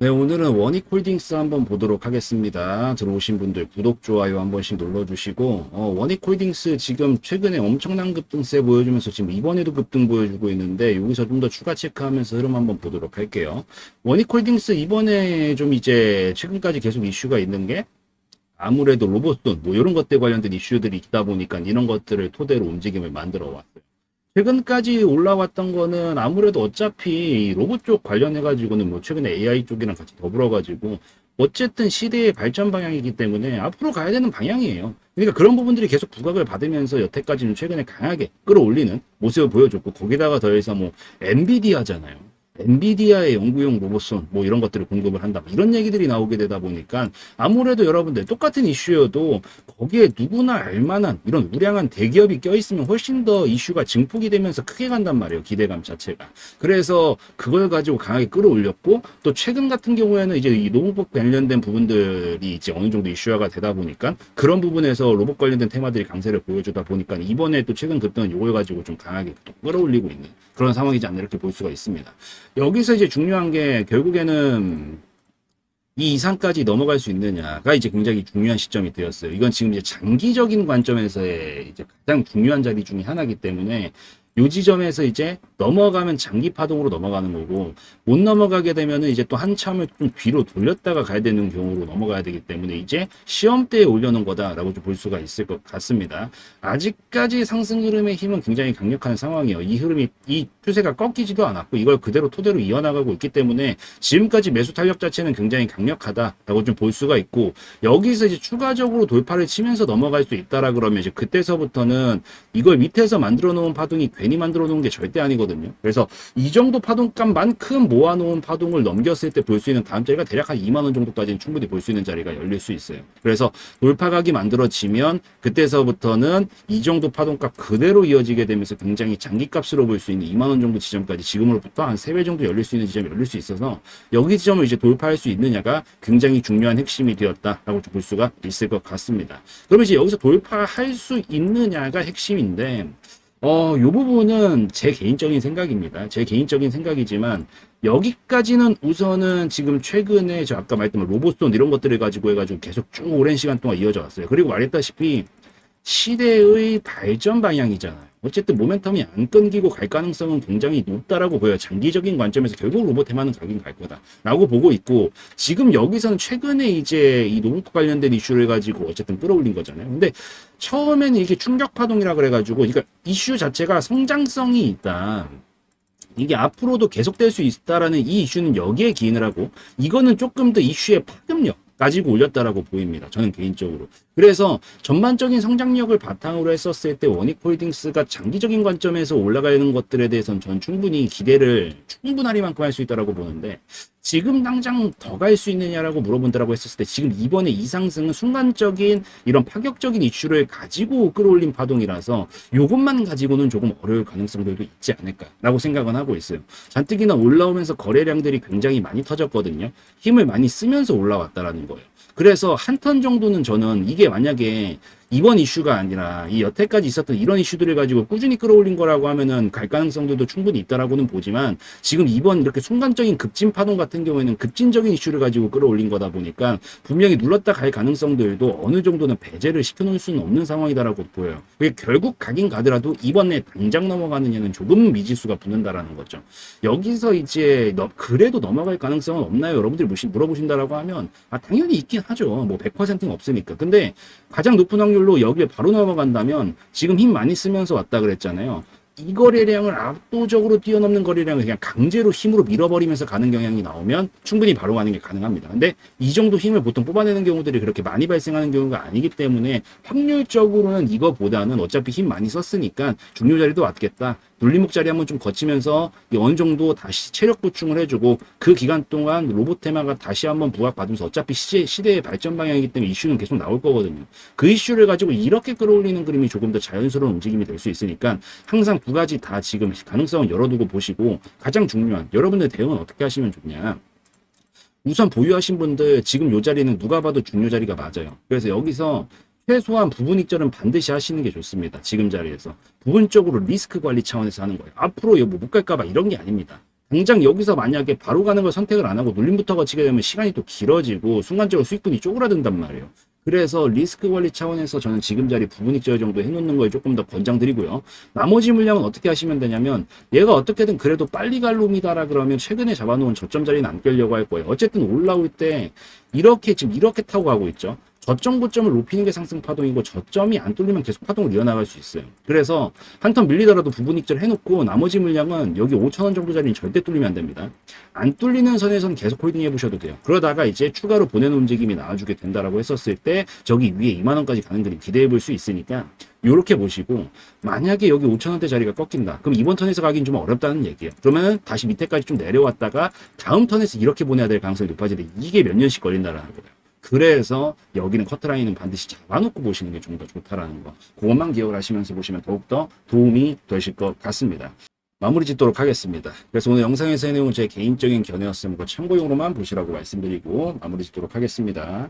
네, 오늘은 원익홀딩스 한번 보도록 하겠습니다. 들어오신 분들 구독, 좋아요 한 번씩 눌러주시고, 어, 원익홀딩스 지금 최근에 엄청난 급등세 보여주면서 지금 이번에도 급등 보여주고 있는데, 여기서 좀 더 추가 체크하면서 흐름 한번 보도록 할게요. 원익홀딩스 이번에 좀 이제 최근까지 계속 이슈가 있는 게, 아무래도 로봇돈, 뭐 이런 것들 관련된 이슈들이 있다 보니까 이런 것들을 토대로 움직임을 만들어 왔어요. 최근까지 올라왔던 거는 아무래도 어차피 로봇 쪽 관련해가지고는 뭐 최근에 AI 쪽이랑 같이 더불어가지고 어쨌든 시대의 발전 방향이기 때문에 앞으로 가야 되는 방향이에요. 그러니까 그런 부분들이 계속 부각을 받으면서 여태까지는 최근에 강하게 끌어올리는 모습을 보여줬고 거기다가 더해서 뭐 엔비디아잖아요. 엔비디아의 연구용 로봇손 뭐 이런 것들을 공급을 한다 뭐 이런 얘기들이 나오게 되다 보니까 아무래도 여러분들 똑같은 이슈여도 거기에 누구나 알만한 이런 우량한 대기업이 껴있으면 훨씬 더 이슈가 증폭이 되면서 크게 간단 말이에요 기대감 자체가 그래서 그걸 가지고 강하게 끌어올렸고 또 최근 같은 경우에는 이제 이 로봇 관련된 부분들이 이제 어느 정도 이슈화가 되다 보니까 그런 부분에서 로봇 관련된 테마들이 강세를 보여주다 보니까 이번에 또 최근 급등은 이걸 가지고 좀 강하게 또 끌어올리고 있는 그런 상황이지 않나 이렇게 볼 수가 있습니다. 여기서 이제 중요한 게 결국에는 이 이상까지 넘어갈 수 있느냐가 이제 굉장히 중요한 시점이 되었어요. 이건 지금 이제 장기적인 관점에서의 이제 가장 중요한 자리 중에 하나이기 때문에 요 지점에서 이제 넘어가면 장기 파동으로 넘어가는 거고 못 넘어가게 되면은 이제 또 한참을 좀 뒤로 돌렸다가 가야 되는 경우로 넘어가야 되기 때문에 이제 시험대에 올려놓은 거다라고 좀 볼 수가 있을 것 같습니다. 아직까지 상승 흐름의 힘은 굉장히 강력한 상황이에요. 이 흐름이 이 추세가 꺾이지도 않았고 이걸 그대로 토대로 이어나가고 있기 때문에 지금까지 매수 탄력 자체는 굉장히 강력하다라고 좀 볼 수가 있고 여기서 이제 추가적으로 돌파를 치면서 넘어갈 수 있다라 그러면 이제 그때서부터는 이걸 밑에서 만들어 놓은 파동이 괜히 만들어 놓은 게 절대 아니거든요. 그래서 이 정도 파동값만큼 모아놓은 파동을 넘겼을 때 볼 수 있는 다음 자리가 대략 한 2만 원 정도까지는 충분히 볼 수 있는 자리가 열릴 수 있어요. 그래서 돌파각이 만들어지면 그때서부터는 이 정도 파동값 그대로 이어지게 되면서 굉장히 장기값으로 볼 수 있는 2만 원 정도 지점까지 지금으로부터 한 3배 정도 열릴 수 있는 지점이 열릴 수 있어서 여기 지점을 이제 돌파할 수 있느냐가 굉장히 중요한 핵심이 되었다라고 볼 수가 있을 것 같습니다. 그러면 이제 여기서 돌파할 수 있느냐가 핵심인데 어, 요 부분은 제 개인적인 생각입니다. 제 개인적인 생각이지만 여기까지는 우선은 지금 최근에 저 아까 말했던 로봇손 이런 것들을 가지고 해가지고 계속 쭉 오랜 시간 동안 이어져 왔어요. 그리고 말했다시피 시대의 발전 방향이잖아요. 어쨌든 모멘텀이 안 끊기고 갈 가능성은 굉장히 높다라고 보여요. 장기적인 관점에서 결국 로봇 테마는 가긴 갈 거다라고 보고 있고 지금 여기서는 최근에 이제 이 로봇 관련된 이슈를 가지고 어쨌든 끌어올린 거잖아요. 근데 처음에는 이게 충격 파동이라 그래가지고 그러니까 이슈 자체가 성장성이 있다. 이게 앞으로도 계속될 수 있다라는 이 이슈는 여기에 기인을 하고 이거는 조금 더 이슈의 파급력 가지고 올렸다라고 보입니다. 저는 개인적으로. 그래서 전반적인 성장력을 바탕으로 했었을 때 원익홀딩스가 장기적인 관점에서 올라가는 것들에 대해서는 전 충분히 기대를 충분하리만큼 할 수 있다라고 보는데 지금 당장 더 갈 수 있느냐라고 물어본다라고 했었을 때 지금 이번에 이 상승은 순간적인 이런 파격적인 이슈를 가지고 끌어올린 파동이라서 이것만 가지고는 조금 어려울 가능성들도 있지 않을까라고 생각은 하고 있어요. 잔뜩이나 올라오면서 거래량들이 굉장히 많이 터졌거든요. 힘을 많이 쓰면서 올라왔다라는 거예요. 그래서 한 턴 정도는 저는 이게 만약에 이번 이슈가 아니라 이 여태까지 있었던 이런 이슈들을 가지고 꾸준히 끌어올린 거라고 하면은 갈 가능성들도 충분히 있다라고는 보지만 지금 이번 이렇게 순간적인 급진 파동 같은 경우에는 급진적인 이슈를 가지고 끌어올린 거다 보니까 분명히 눌렀다 갈 가능성들도 어느 정도는 배제를 시켜놓을 수는 없는 상황이다라고 보여요. 그게 결국 가긴 가더라도 이번에 당장 넘어가느냐는 조금 미지수가 붙는다라는 거죠. 여기서 이제 너, 그래도 넘어갈 가능성은 없나요? 여러분들이 물어보신다라고 하면 아 당연히 있긴 하죠. 뭐 100%는 없으니까. 근데 가장 높은 확률 로 여기에 바로 넘어간다면 지금 힘 많이 쓰면서 왔다 그랬잖아요. 이 거래량을 압도적으로 뛰어넘는 거래량을 그냥 강제로 힘으로 밀어버리면서 가는 경향이 나오면 충분히 바로 가는 게 가능합니다. 근데 이 정도 힘을 보통 뽑아내는 경우들이 그렇게 많이 발생하는 경우가 아니기 때문에 확률적으로는 이거보다는 어차피 힘 많이 썼으니까 중요 자리도 왔겠다. 눌림목 자리 한번 좀 거치면서 어느 정도 다시 체력 보충을 해주고 그 기간 동안 로봇 테마가 다시 한번 부각받으면서 어차피 시대, 시대 의 발전 방향이기 때문에 이슈는 계속 나올 거거든요. 그 이슈를 가지고 이렇게 끌어올리는 그림이 조금 더 자연스러운 움직임이 될 수 있으니까 항상 두 가지 다 지금 가능성을 열어두고 보시고 가장 중요한 여러분들 대응은 어떻게 하시면 좋냐. 우선 보유하신 분들 지금 요 자리는 누가 봐도 중요 자리가 맞아요. 그래서 여기서 최소한 부분 익절은 반드시 하시는 게 좋습니다. 지금 자리에서. 부분적으로 리스크 관리 차원에서 하는 거예요. 앞으로 이거 뭐못 갈까봐 이런 게 아닙니다. 당장 여기서 만약에 바로 가는 걸 선택을 안 하고 눌림부터 거치게 되면 시간이 또 길어지고 순간적으로 수익분이 쪼그라든단 말이에요. 그래서 리스크 관리 차원에서 저는 지금 자리 부분익 저해 정도 해놓는 거에 조금 더 권장드리고요. 나머지 물량은 어떻게 하시면 되냐면 얘가 어떻게든 그래도 빨리 갈 놈이다라 그러면 최근에 잡아놓은 저점 자리는 안 깨려고 할 거예요. 어쨌든 올라올 때 이렇게 지금 이렇게 타고 가고 있죠. 저점 고점을 높이는 게 상승 파동이고 저점이 안 뚫리면 계속 파동을 이어나갈 수 있어요. 그래서 한 턴 밀리더라도 부분 익절 해놓고 나머지 물량은 여기 5천원 정도 자리는 절대 뚫리면 안 됩니다. 안 뚫리는 선에서는 계속 홀딩 해보셔도 돼요. 그러다가 이제 추가로 보내는 움직임이 나와주게 된다라고 했었을 때 저기 위에 2만원까지 가는 그림 기대해 볼 수 있으니까 요렇게 보시고 만약에 여기 5천원대 자리가 꺾인다. 그럼 이번 턴에서 가긴 좀 어렵다는 얘기예요. 그러면 다시 밑에까지 좀 내려왔다가 다음 턴에서 이렇게 보내야 될 가능성이 높아지는데 이게 몇 년씩 걸린다라는 거예요. 그래서 여기는 커트라인은 반드시 잡아놓고 보시는 게 좀 더 좋다라는 거. 그것만 기억을 하시면서 보시면 더욱더 도움이 되실 것 같습니다. 마무리 짓도록 하겠습니다. 그래서 오늘 영상에서 해놓은 제 개인적인 견해였으면 그 참고용으로만 보시라고 말씀드리고 마무리 짓도록 하겠습니다.